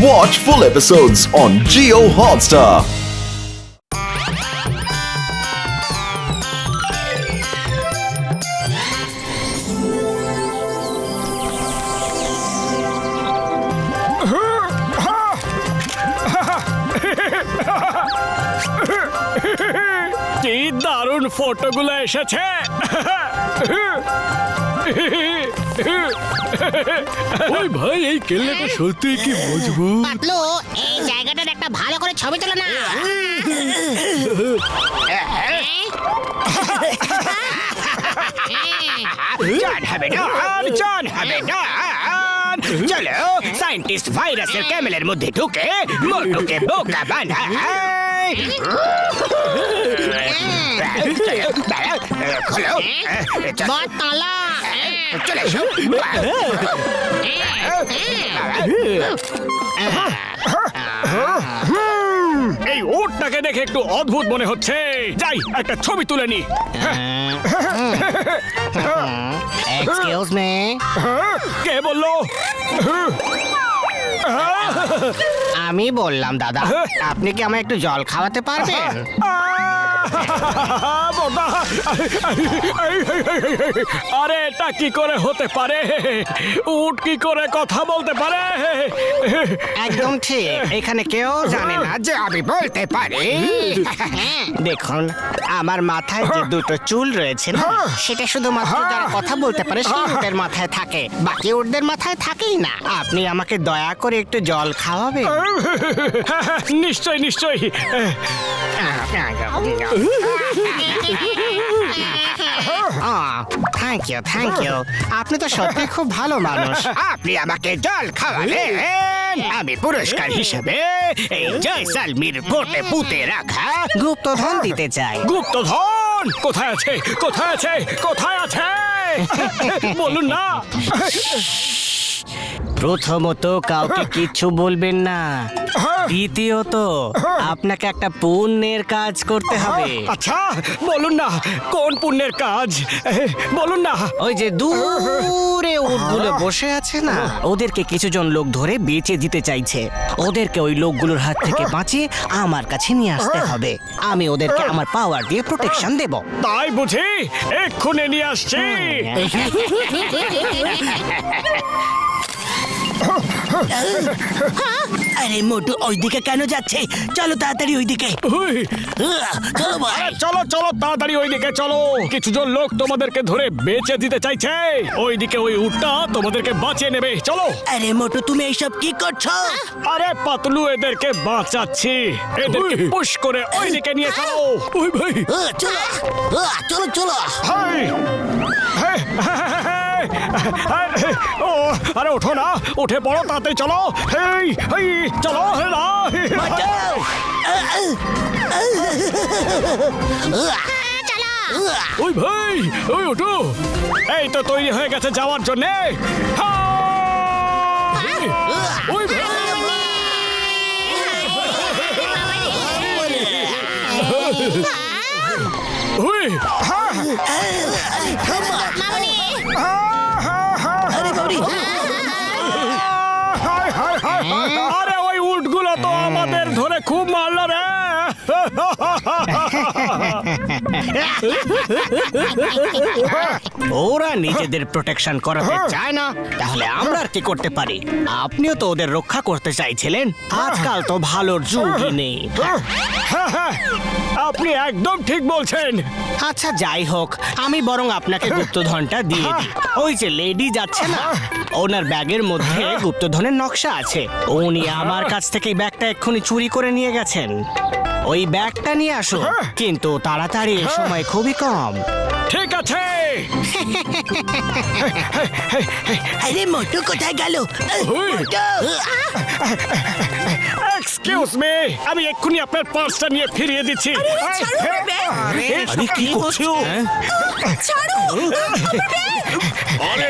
Watch full episodes on Geo Hotstar. কি দারুণ ফটোগুলো এসেছে ওই ভাই এই কেল্লাটা সত্যি কি বুঝব পাতলু এই জায়গাটার একটা ভালো করে ছবি তোলো না। জান হবে ডান জান হবে ডান চলো সায়েন্টিস্ট ভাইরাসের ক্যামেলের মধ্যে ঢুকে মোটুকে বোকা বানায় খোলো বতলা চলে এসো। এই ওটটাকে দেখে একটু অদ্ভুত মনে হচ্ছে। যাই একটা ছবি তুলে নি। এক্সকিউজ মি কে বলল? আমি বললাম দাদা। আপনি কি আমায় একটু জল খাওয়াতে পারবেন? আরে এটা কি করে হতে পারে? উট কি করে কথা বলতে পারে? একদম ঠিক। এখানে কেউ জানে না যে আমি বলতে পারি। দেখুন আমার মাথায় যে দুটো চুল রয়েছে না সেটা শুধুমাত্র যারা কথা বলতে পারে সেই উটের মাথায় থাকে। বাকি উটদের মাথায় থাকেই না। আপনি আমাকে দয়া করে একটু জল খাওয়াবেন। নিশ্চয় নিশ্চয় থ্যাংক ইউ থ্যাংক ইউ আপনি তো সত্যি খুব ভালো মানুষ। আপনি আমাকে জল খাওয়ালেন। আমি পুরস্কার হিসেবে এই জয়সালমির কোটে পুঁতে রাখা। গুপ্তধন দিতে চাই। গুপ্তধন! কোথায় আছে? কোথায় আছে? কোথায় আছে? বলুন না। প্রথমত কাউকে কিচ্ছু বলবেন না দ্বিতীয়ত আপনাকে একটা পুণ্যের কাজ করতে হবে আচ্ছা বলুন না কোন পুণ্যের কাজ বলুন না ওই যে দূরে উটগুলো বসে আছে না ওদেরকে কিছুজন লোক ধরে বেঁচে দিতে চাইছে ওদেরকে ওই লোকগুলোর হাত থেকে বাঁচিয়ে আমার কাছে নিয়ে আসতে হবে আমি ওদেরকে আমার পাওয়ার দিয়ে প্রোটেকশন দেব তাই বুঝি এক্ষুনি নিয়ে আসছি আরে মোটু ওইদিকে কেন যাচ্ছে? চলো তাড়াতাড়ি ওইদিকে। চলো ভাই। চলো চলো তাড়াতাড়ি ওইদিকে চলো। কিছুজন লোক তোমাদেরকে ধরে বেচে দিতে চাইছে। ওইদিকে ওই উটটা তোমাদেরকে বাঁচিয়ে নেবে। চলো। আরে মোটু তুমি এইসব কি করছ? আরে পাতলু এদেরকে বাঁচাচ্ছি। এদেরকে পুশ করে ওইদিকে নিয়ে চলো। ওই ভাই। চলো চলো। চলো হাই হাই, হাই, হাই, ও আরে ওঠো না উঠে পড়ো তাতে চলো হেই হেই চলো হে না বাঁচাও। ওই ভাই ওই ওঠো এই তো তৈরি হয়ে গেছে যাওয়ার জন্য ওই ভাই ওই আরে হায়, হায়, হায়, হায়। আরে ওই উটগুলো তো আমাদের ধরে খুব মারলো রে। ওরা নিজেদের প্রোটেকশন করাতে চায় না তাহলে আমরা আর কি করতে পারি? আপনিও তো ওদের রক্ষা করতে চাইছিলেন। আজকাল তো ভালোর যুগই নেই। হ্যাঁ, হ্যাঁ, আপনি একদম ঠিক বলছেন। আচ্ছা যাই হোক আমি বরং আপনাকে গুপ্তধনটা দিয়ে দিই। ওই যে লেডি যাচ্ছে না ওনার ব্যাগের মধ্যে গুপ্তধনের নকশা আছে। উনি আমার কাছ থেকে এই ব্যাগটা এক্ষুনি চুরি করে নিয়ে গেছেন। ওই ব্যাগটা নিয়ে আসুন কিন্তু তাড়াতাড়ি সময় খুবই কম ঠিক আছে আরে মোটু কোথায় গেল ওই। এক্সকিউজ মি আমি এক্ষুনি আপনার পার্সটা নিয়ে ফিরিয়ে দিচ্ছি আরে কি করছ আরে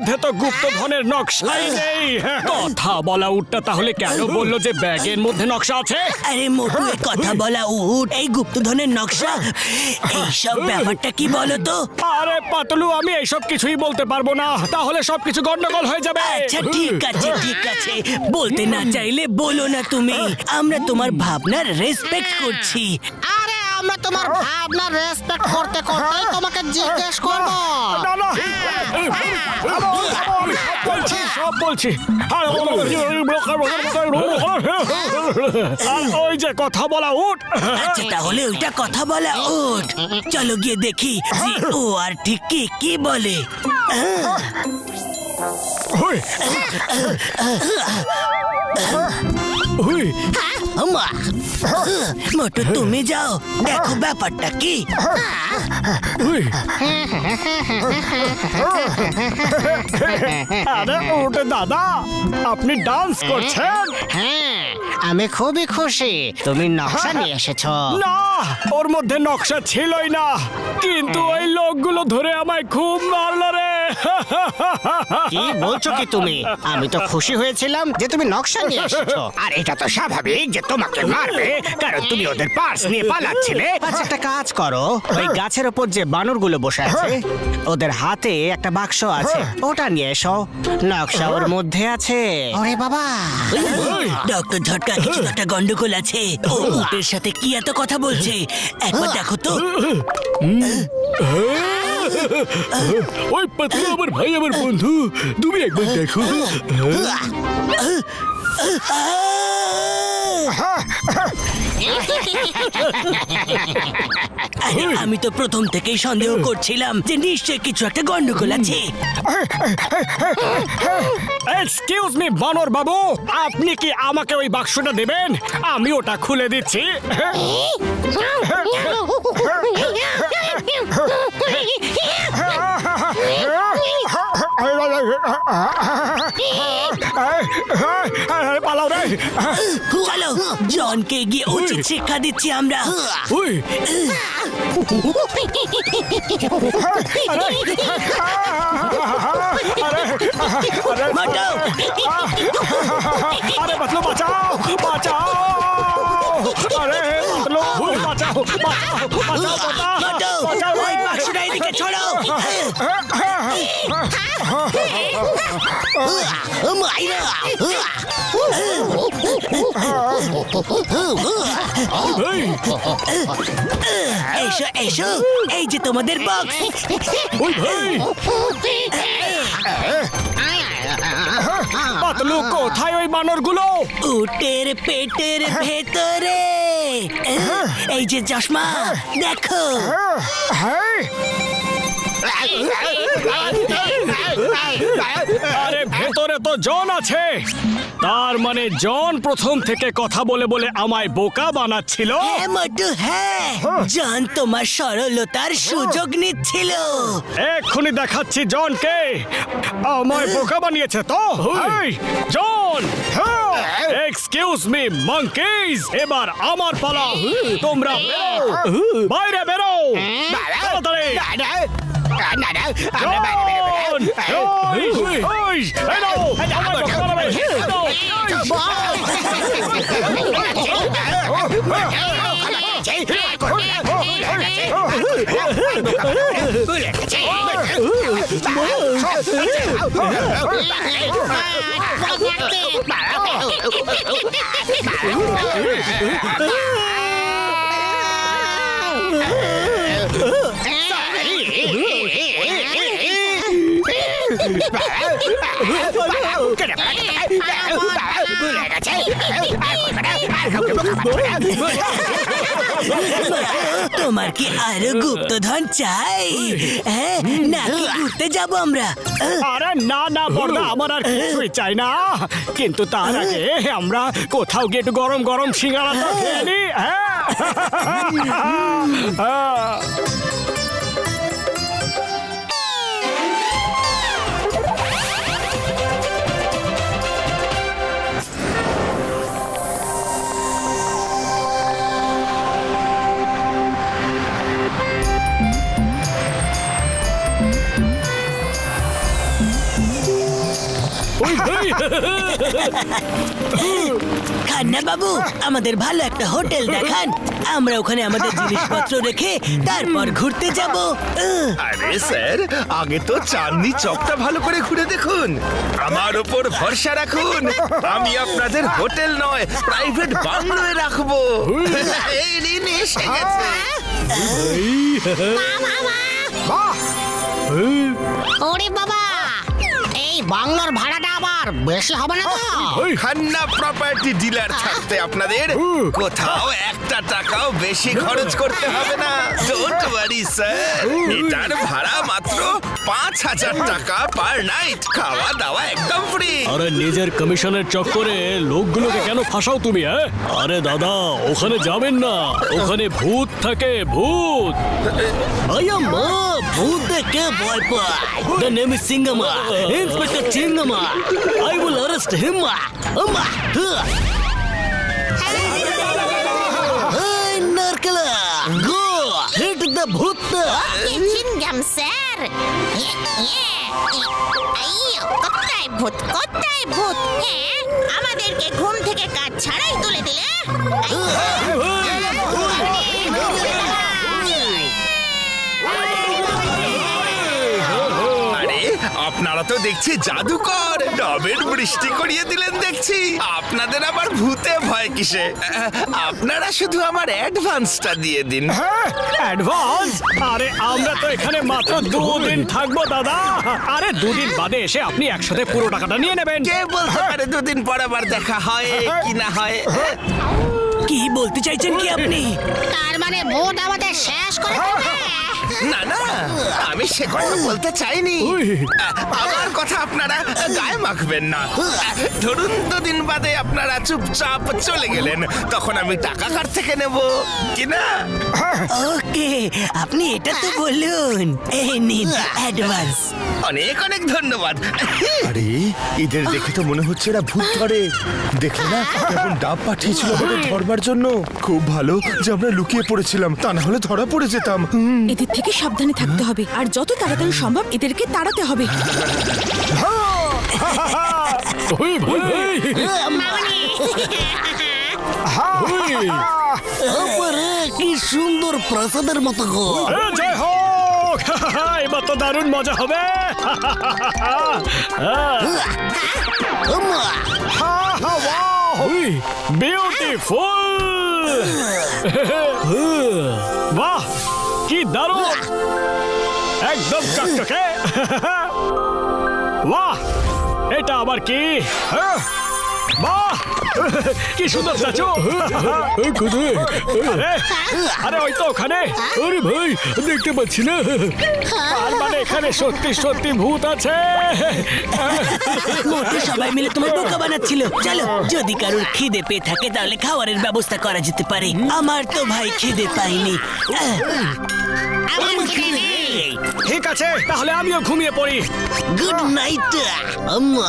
মধ্যে তো গুপ্তধনের নকশাই নেই। কথা বলা উঠটা তাহলে কেন বলল যে ব্যাগের মধ্যে নকশা আছে? আরে মোটু কথা বলা উঠ এই গুপ্তধনের নকশা এইসব ব্যাপারটা কি বলো তো আরে পাতলু আমি এইসব কিছুই বলতে পারব না। তাহলে সবকিছু গন্ডগোল হয়ে যাবে। আচ্ছা ঠিক আছে ঠিক আছে। বলতে না চাইলে বলো না তুমি। আমরা তোমার ভাবনার রেসপেক্ট করছি। আরে আমরা তোমার ভাবনা রেসপেক্ট করতে করতে তোমাকে জিজ্ঞেস করব। না না সব বলছি সব বলছি। ওই যে কথা বলা উঠ। আচ্ছা তাহলে ওইটা কথা বলা ওঠ চলো গিয়ে দেখি ও আর ঠিক কি কি বলে আমা মোটু তুমি যাও। দেখো ব্যাপারটা কি। আরে ওটা দাদা আপনি ডান্স করছেন? হ্যাঁ আমি খুবই খুশি। তুমি নকশা নিয়ে এসেছ। না ওর মধ্যে নকশা ছিলই না। কিন্তু ওই লোকগুলো ধরে আমায় খুব মারলো রে। কি বলছো কি তুমি? আমি তো খুশি হয়েছিলাম যে তুমি নকশা নিয়ে এসেছ। আর এটা তো স্বাভাবিক যে তোমাকে মারবে কারণ তুমি ওদের পার্স নিয়ে পালাচ্ছিলে। আচ্ছা একটা কাজ করো। ওই গাছের ওপর যে বানরগুলো বসে আছে ওদের হাতে একটা বাক্স আছে। ওটা নিয়ে এসো। নকশা ওর মধ্যে আছে। ওরে বাবা। ডক্টর ঝটকা কিছু একটা গন্ডগোল আছে। ও উটের সাথে কি এত কথা বলছে? একবার দেখো তো। ওই পাতলু আমার ভাই আমার বন্ধু। তুমি একবার দেখো। আমি তো প্রথম থেকেই সন্দেহ করছিলাম যে নিশ্চয়ই কিছু একটা গন্ডগোল আছে। এক্সকিউজ মি বানর বাবু আপনি কি আমাকে ওই বাক্সটা দেবেন? আমি ওটা খুলে দিচ্ছি। পালাও রে চলো জনকে গিয়ে উচিত শিক্ষা দিচ্ছি আমরা ওই আরে বাঁচাও বাঁচাও বাঁচাও বাঁচাও বাঁচাও বাঁচাও বাঁচাও ওই বাক্সটা এদিকে ছড়ো মাইরা এসো এসো এই যে তোমাদের বক্স ওই ভাই। পাতলু কোথায় ওই বানরগুলো? উটের পেটের ভেতরে। এই যে চশমা দেখো। আরে জন আছে। তার মানে জন প্রথম থেকে কথা বলে বলে আমায় বোকা বানাচ্ছিল। হ্যাঁ মোটু হ্যাঁ। জন তোমার সরলতার সুযোগ নিচ্ছিল। এক্ষুনি দেখাচ্ছি জনকে। আমায় বোকা বানিয়েছে তো? জন! এক্সকিউজ মি মাঙ্কিজ এবার আমার পালা। তোমরা বাইরে বেরো। তাড়াতাড়ি। জন! ওই, ওই, এই নাও, আমায় বোকা বানাবে, এই নাও, এই, তোমার কি আরও গুপ্তধন চাই? হ্যাঁ নাকি ঘুরতে যাব আমরা? আরে না না বড়দা আমার আর কিছুই চাই না। কিন্তু তার আগে আমরা কোথাও গিয়ে একটু গরম গরম সিঙ্গারা খেয়ে নি। হ্যাঁ। খান্না বাবু আমাদের ভালো একটা হোটেল দেখান। আমরা ওখানে আমাদের জিনিসপত্র রেখে তারপর ঘুরতে যাব। আরে স্যার আগে তো চাঁদনি চকটা ভালো করে ঘুরে দেখুন। আমার উপর ভরসা রাখুন। আমি আপনাদের হোটেল নয় প্রাইভেট বাংলোয় রাখব। এই নিন এসে গেছে। ওরে বাবা বাংলোর ভাড়াটা আবার বেশি হবে না তো? খান্না প্রপার্টি ডিলার থাকতে আপনাদের কোথাও একটা টাকাও বেশি খরচ করতে হবে না। ডোন্ট ওয়ারি স্যার এটার ভাড়া মাত্র পাঁচ হাজার টাকা পার নাইট খাওয়া দাওয়া একদম ফ্রি আরে নিজের কমিশনের চক্করে লোকগুলোকে কেন ফাঁসাও তুমি হ্যাঁ? আরে দাদা ওখানে যাবেন না। ওখানে ভূত থাকে ভূত। আয়া মা। ভূত দেখে ভয় পায় the name is Singham inspector Chingam I will arrest him আমা এই নারকেলা গো হিট দ্য ভূত চিনগাম স্যার ইয়ে, ইয়ে, কোথায় ভূত কোথায় ভূত হ্যাঁ আমাদেরকে ঘুম থেকে কাজ ছাড়াই তুলে দিলে আপনারা তো দেখছি জাদুকর। ডবের বৃষ্টি করিয়ে দিলেন দেখছি। আপনাদের আবার ভূতে ভয় কিসে? আপনারা শুধু আমার অ্যাডভান্সটা দিয়ে দিন। অ্যাডভান্স? আরে আমরা তো এখানে মাত্র দুদিন থাকব দাদা। আরে দুদিন বাদে এসে আপনি একসাথে পুরো টাকাটা নিয়ে নেবেন। কে বলতে পারে দুদিন পর আবার দেখা হয় কি না হয়? কি বলতে চাইছেন কি আপনি? তার মানে ভূত আমাদের শেষ করে দেবে? না না আমি সে কথা বলতে চাইনি। আমার কথা আপনারা গায়ে মাখবেন না। ধরুন দুদিন বাদে আপনারা চুপচাপ চলে গেলেন তখন আমি টাকা কার থেকে নেব? কি না? ওকে আপনি এটা তো বলুন। এই নিন অ্যাডভান্স অনেক অনেক ধন্যবাদ। আরে এদের দেখে তো মনে হচ্ছে এরা ভূত ধরে। দেখলে না এখন ডাব পাঠিয়েছিল আমাদের ধরবার জন্য। খুব ভালো যে আমরা লুকিয়ে পড়েছিলাম তা না হলে ধরা পড়ে যেতাম। এদের থেকে সাবধানে থাকতে হবে। আর যত তাড়াতাড়ি সম্ভব এদেরকে তাড়াতে হবে। কি সুন্দর প্রাসাদের মতো জয় হোক। এবার তো দারুণ মজা হবে। বিউটিফুল বাহ কি দারুণ? একদম চকচকে বাহ! এটা আবার কি? হ্যাঁ? বাহ কি সুন্দর স্ট্যাচু আরে আরে ওই তো ওখানে! আরে ভাই দেখতে পাচ্ছি না। তার মানে এখানে সত্যি সত্যি ভূত আছে। মোটে সবাই মিলে তোমার বোকা বানাচ্ছিল। চলো যদি কারোর খিদে পেয়ে থাকে তাহলে খাবারের ব্যবস্থা করা যেতে পারে। আমার তো ভাই খিদে পাইনি ঠিক আছে তাহলে আমিও ঘুমিয়ে পড়ি। গুড নাইট আম্মা।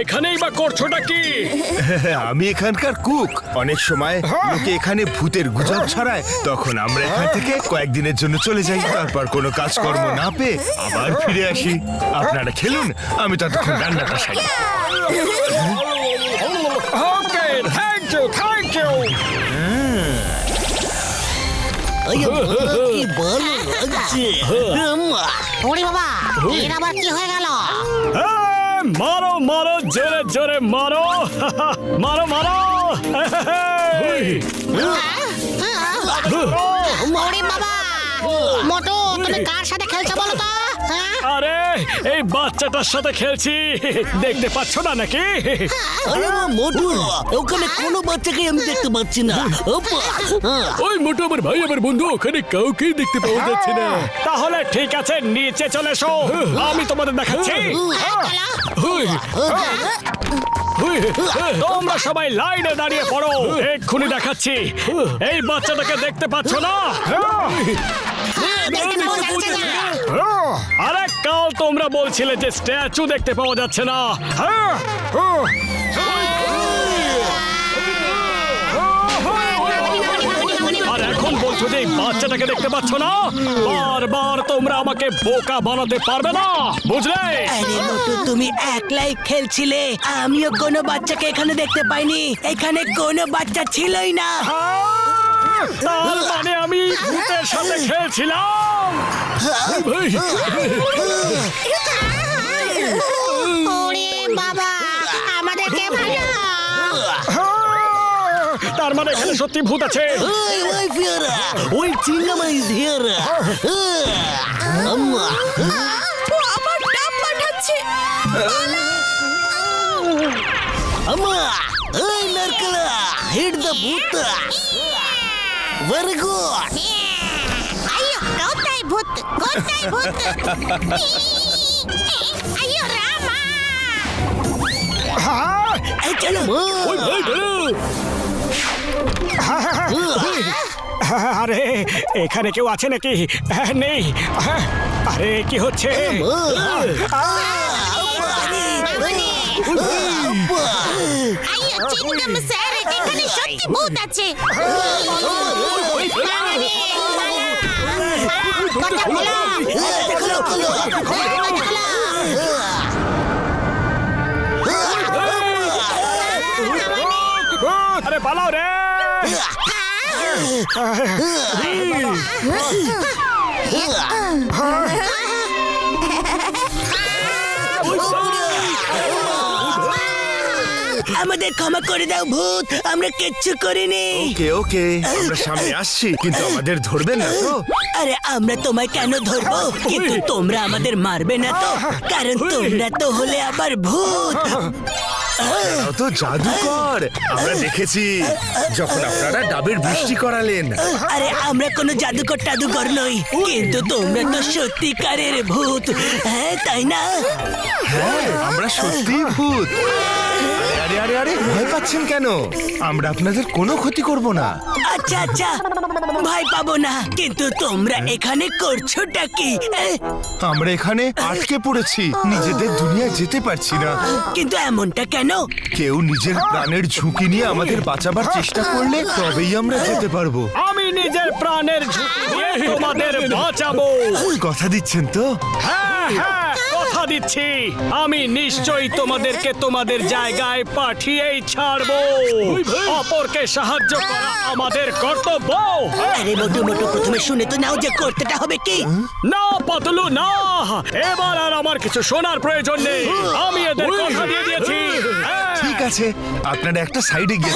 এখানেই বা করছোটা কি? আমি এখানকার কুক। অনেক সময় লোকে এখানে ভূতের গুজব ছড়ায় তখন আমরা এখান থেকে কয়েকদিনের জন্য চলে যাই তারপর কোনো কাজকর্ম না পেয়ে আবার ফিরে আসি। আপনারা খেলুন আমি ততক্ষণ রান্নাটা সারি। থ্যাংক ইউ থ্যাংক ইউ কি ভালো লাগছে। ওরে বাবা এর আবার কি হয়ে গেল? মারো মারো জোরে জোরে মারো। মারো মারো। মরে বাবা। মোটো তুমি কার সাথে খেলছো বলো তো? আরে এই বাচ্চাটার সাথে খেলছি। দেখতে পাচ্ছ না নাকি? আরে আমার মোটু। ওখানে কোনো বাচ্চাকে আমি দেখতে পাচ্ছি না। হ্যাঁ। ওই মোটো আমার ভাই আমার বন্ধু ওখানে কাউকেই দেখতে পাওয়া যাচ্ছে না। তাহলে ঠিক আছে নিচে চলে এসো। আমি তোমাদের দেখাচ্ছি। হুই, তোমরা সবাই লাইনে দাঁড়িয়ে পড়ো। এক্ষুনি দেখাচ্ছি। এই বাচ্চাটাকে দেখতে পাচ্ছ না? আরে কাল তোমরা বলছিলে যে স্ট্যাচু দেখতে পাওয়া যাচ্ছে না। হ্যাঁ। আর এখন বলছো যে এই বাচ্চাটাকে দেখতে পাচ্ছ না? বারবার তোমরা আমাকে বোকা বানাতে পারবে না। বুঝলে? আরে মোটু তুমি একলাই খেলছিলে। আমিও কোনো বাচ্চাকে এখানে দেখতে পাইনি। এখানে কোনো বাচ্চা ছিলই না। তার মানে আমি ভূতের সাথে খেলছিলাম। ওরে বাবা আমাদেরকে ভালো। তার মানে এখানে সত্যি ভূত আছে। ওই ওই ফিয়ারা ওই চিংগামা ইজ হিয়ার আমার ডাব পাঠাচ্ছে। আম্মা ওই নারকেলা হিট দ্য ভূত ভেরি গুড ಅಯ್ಯೋ ಗೌತಾ ಭೂತ್ ಗೌತಾ ಭೂತ್ ಅಯ್ಯೋ ರಾಮ আরে এখানে কেউ আছে নাকি নেই আরে কি হচ্ছে আয়ো এখানে সত্যি ভূত আছে। আরে পালাও রে। আমাদের ক্ষমা করে দাও ভূত। আমরা কিচ্ছু করিনি। ওকে ওকে আমরা সামনে আসছি কিন্তু আমাদের ধরবেন না তো। আরে আমরা তোমায় কেন ধরবো? কিন্তু তোমরা আমাদের মারবে না তো। কারণ তোমরা তো হলে আবার ভূত। তো জাদুকর। আমরা দেখেছি যখন আপনারা ডাবের বৃষ্টি করালেন। আরে আমরা কোনো জাদুকর টাদুকর নই কিন্তু তোমরা তো সত্যিকারের ভূত। হ্যাঁ তাই না? হ্যাঁ আমরা সত্যি ভূত। আরে আরে আরে ভয় পাচ্ছেন কেন? আমরা আপনাদের কোনো ক্ষতি করব না। আচ্ছা আচ্ছা ভয় পাবো না কিন্তু তোমরা এখানে করছোটা কি? আমরা এখানে আটকে পড়েছি নিজেদের দুনিয়ায় যেতে পারছি না। কিন্তু এমনটা কেন? কেউ নিজের প্রাণের ঝুঁকি নিয়ে আমাদের বাঁচাবার চেষ্টা করলে তবেই আমরা যেতে পারব। আমি নিজের প্রাণের ঝুঁকি নিয়ে তোমাদের বাঁচাবো। কথা দিচ্ছেন তো? হ্যাঁ হ্যাঁ। দিচ্ছি। আমি নিশ্চয়ই তোমাদেরকে তোমাদের জায়গায় পাঠিয়েই ছাড়বো। অপরকে সাহায্য করা আমাদের কর্তব্য। আরে মোটু মোটু প্রথমে শুনে তো নাও যে করতেটা হবে কি। না পাতলু না। এবার আর আমার কিছু শোনার প্রয়োজন নেই। আমি এদের কথা দিয়ে দিয়েছি। হ্যাঁ। ঠিক আছে আপনারা একটা সাইডে গিয়ে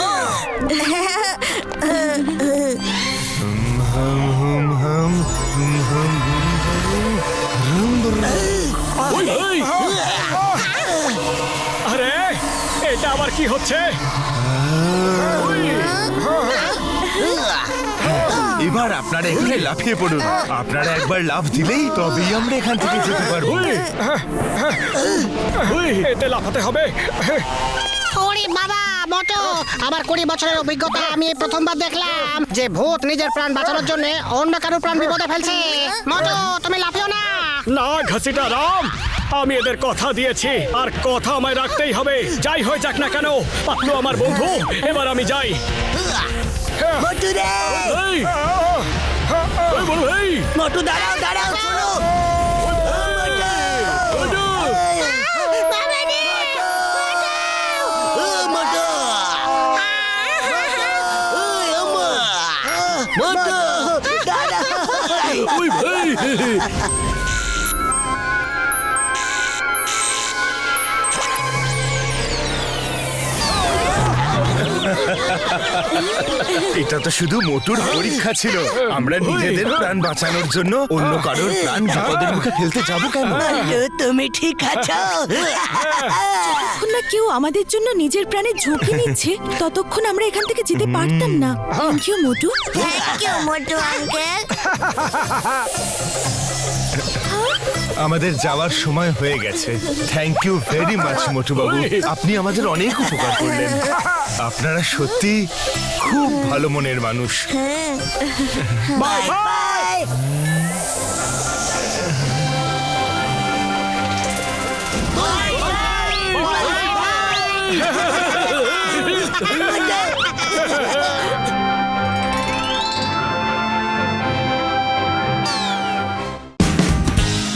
কি হচ্ছে? এবার আপনারা এখানে লাফিয়ে পড়ুন। আপনারা একবার লাফ দিলেই তবেই আমরা এখান থেকে যেতে পারব। এতে লাফাতে হবে। ওরে বাবা মোটো! আমার কুড়ি বছরের অভিজ্ঞতা আমি প্রথমবার দেখলাম যে ভূত নিজের প্রাণ বাঁচানোর জন্য অন্য কারোর প্রাণ বিপদে ফেলছে। মোটো তুমি লাফিও না। না ঘসিটা রাম। আমি এদের কথা দিয়েছি আর কথা আমায় রাখতেই হবে। যাই হয়ে যাক না কেন পাতলু আমার বন্ধু এবার আমি যাই। মোটু দাঁড়াও দাঁড়াও শোনো। ওটা। ও, এটা তো শুধু মোটুর পরীক্ষা ছিল। আমরা নিজেদের প্রাণ বাঁচানোর জন্য অন্য কারোর প্রাণ বিপদের মুখে ফেলতে যাব কেন? তুমি ঠিক আছো? যতক্ষণ না কেউ আমাদের জন্য নিজের প্রাণে ঝুঁকি নিচ্ছে ততক্ষণ আমরা এখান থেকে যেতে পারতাম না। Thank you Motu? Thank you Motu uncle আমাদের যাওয়ার সময় হয়ে গেছে। Thank you very much Motu বাবু আপনি আমাদের অনেক উপকার করলেন। আপনারা সত্যি খুব ভালো মনের মানুষ।